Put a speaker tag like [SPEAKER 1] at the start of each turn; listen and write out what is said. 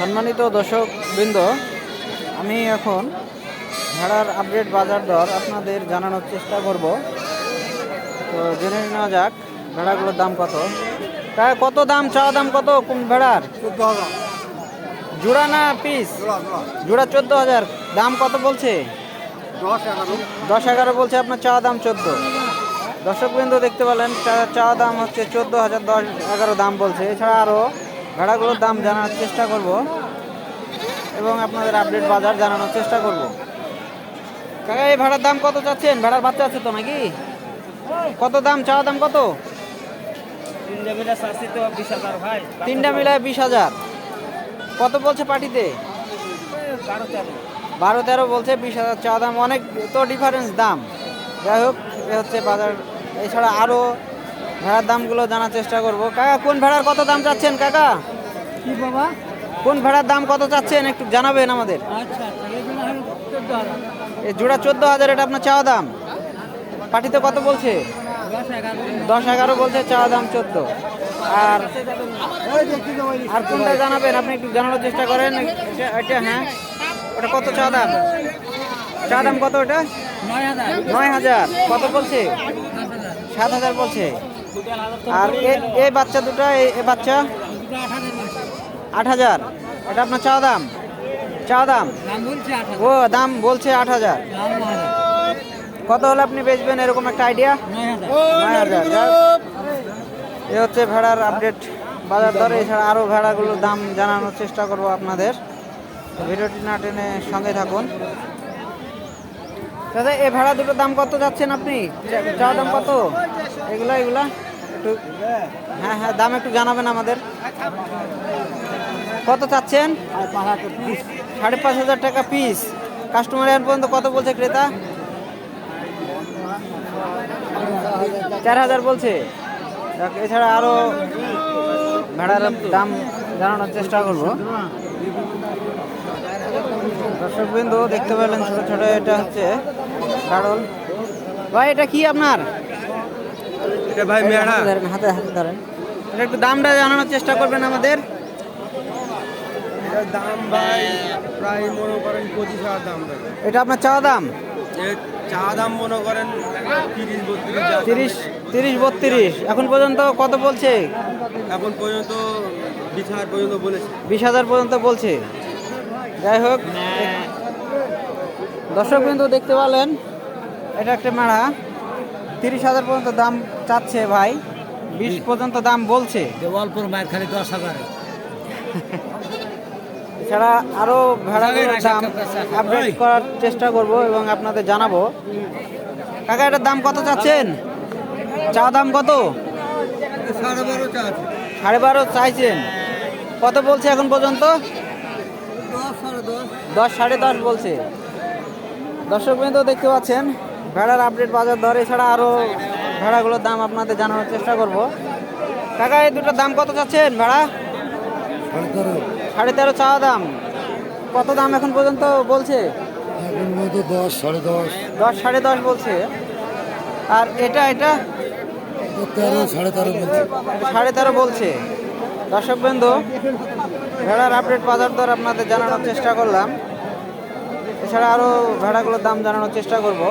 [SPEAKER 1] সম্মানিত দর্শক বৃন্দ আমি এখন ভেড়ার আপডেট বাজার দর আপনাদের জানানোর চেষ্টা করব। তো জেনে নেওয়া যাক ভেড়াগুলোর দাম কত। প্রায় কত দাম, চাওয়া দাম কত কোন ভেড়ার? জোড়া না পিস?
[SPEAKER 2] জোড়া
[SPEAKER 1] চোদ্দ হাজার। দাম কত বলছে?
[SPEAKER 2] দশ এগারো
[SPEAKER 1] বলছে, আপনার চাওয়া দাম চোদ্দ। দর্শকবৃন্দ দেখতে পেলেন চাওয়া দাম হচ্ছে চোদ্দ হাজার দশ এগারো দাম বলছে। এছাড়া আরও ভেড়াগুলোর দাম জানার চেষ্টা করব এবং আপনাদের আপডেট বাজার জানানোর চেষ্টা করব। কাকা এই ভেড়ার দাম কত চাচ্ছেন? ভেড়ার বাচ্চা আছে তো নাকি? কত দাম? চাওয়া দাম কত?
[SPEAKER 2] তিনটে
[SPEAKER 1] মিলায় বিশ হাজার কত বলছে পার্টিতে?
[SPEAKER 2] বারো তেরো।
[SPEAKER 1] বলছে বিশ হাজার চা দাম। অনেক তো ডিফারেন্স দাম। যাই হোক হচ্ছে বাজার। এছাড়া আরও ভেড়ার দামগুলো জানার চেষ্টা করব। কাকা কোন ভেড়ার কত দাম চাচ্ছেন কাকা?
[SPEAKER 2] কি বাবা?
[SPEAKER 1] কোন ভেড়ার দাম কত চাচ্ছেন একটু জানাবেন আমাদের?
[SPEAKER 2] আচ্ছা আচ্ছা
[SPEAKER 1] এই জোড়া চোদ্দ হাজার এটা আপনার চাওয়া দাম? পার্টিতে কত বলছে?
[SPEAKER 2] দশ এগারো।
[SPEAKER 1] বলছে চাওয়া দাম চোদ্দ। আর আর কোনটা জানাবেন? আপনি একটু জানানোর চেষ্টা করেন। এটা এটা হ্যাঁ। ওটা কত চাওয়া দাম? চাওয়া দাম কত ওটা?
[SPEAKER 2] নয় হাজার।
[SPEAKER 1] কত বলছে? সাত হাজার বলছে। আর এই বাচ্চা দুটো এই- বাচ্চা?
[SPEAKER 2] আট হাজার।
[SPEAKER 1] এটা আপনার চা দাম? চা দাম? ও, দাম বলছে আট হাজার। কত হলে আপনি বেচবেন? এরকম একটা আইডিয়া
[SPEAKER 2] নয় হাজার।
[SPEAKER 1] এ হচ্ছে ভেড়ার আপডেট বাজার দরে, এছাড়া আরও ভেড়াগুলোর দাম জানানোর চেষ্টা করব আপনাদের। ভিডিওটি না টেনে সঙ্গে থাকুন। দাদা, এ ভেড়া দুটোর দাম কত যাচ্ছেন আপনি? চা- দাম কত? এগুলা এগুলা? একটু হ্যাঁ হ্যাঁ দাম একটু জানাবেন আমাদের। কত চাচ্ছেন? সাড়ে পাঁচ হাজার টাকা পিস কাস্টমার এখন পর্যন্ত কত বলছে ক্রেতা? চার হাজার বলছে। এছাড়া আরও ভেড়ার দাম জানানোর চেষ্টা করব। দর্শকবৃন্দ দেখতে পেলেন ছোট ছোট এটা হচ্ছে গাড়ল ভাই এটা কি আপনার?
[SPEAKER 2] এটা ভাই
[SPEAKER 1] এই হাতে ধরেন হাতে হাতে ধরেন। এটা একটু দামটা জানানোর চেষ্টা করবেন আমাদের।
[SPEAKER 2] দাম ভাই প্রায় মনে করেন পঁচিশ হাজার দাম
[SPEAKER 1] এটা আপনার চাওয়া দাম?
[SPEAKER 2] চা দাম মনে করেন তিরিশ বত্রিশ
[SPEAKER 1] তিরিশ তিরিশ বত্রিশ। এখন পর্যন্ত কত বলছে?
[SPEAKER 2] এখন পর্যন্ত বিশ হাজার পর্যন্ত বলেছে।
[SPEAKER 1] বিশ হাজার পর্যন্ত বলছে। যাই হোক দর্শক বিন্দু দেখতে পেলেন এটা একটা মেড়া। তিরিশ হাজার পর্যন্ত দাম চাচ্ছে ভাই বিশ পর্যন্ত দাম বলছে।
[SPEAKER 2] মায়ের খালি দশ হাজার।
[SPEAKER 1] এছাড়া আরও ভেড়াগুলোর দাম আপডেট করার চেষ্টা করব এবং আপনাদের জানাব। কাকা এটার দাম কত চাচ্ছেন? চা দাম কত?
[SPEAKER 2] সাড়ে বারো
[SPEAKER 1] চাইছেন। কত বলছে এখন পর্যন্ত?
[SPEAKER 2] দশ সাড়ে দশ
[SPEAKER 1] বলছে। দর্শক বিন্দু দেখতে পাচ্ছেন ভেড়ার আপডেট বাজার দর এছাড়া আরও ভেড়াগুলোর দাম আপনাদের জানানোর চেষ্টা করব। কাকা এই দুটোর দাম কত চাচ্ছেন ভেড়া?
[SPEAKER 2] সাড়ে তেরো
[SPEAKER 1] চাওয়া দাম। কত দাম এখন পর্যন্ত বলছে?
[SPEAKER 2] দশ সাড়ে দশ
[SPEAKER 1] দশ সাড়ে দশ বলছে। আর এটা এটা?
[SPEAKER 2] তেরো সাড়ে তেরো বলছে।
[SPEAKER 1] সাড়ে তেরো বলছে। দর্শক বন্ধু, ভেড়ার আপডেট বাজার দর আপনাদের জানানোর চেষ্টা করলাম। এছাড়া আরও ভেড়াগুলোর দাম জানানোর চেষ্টা করব।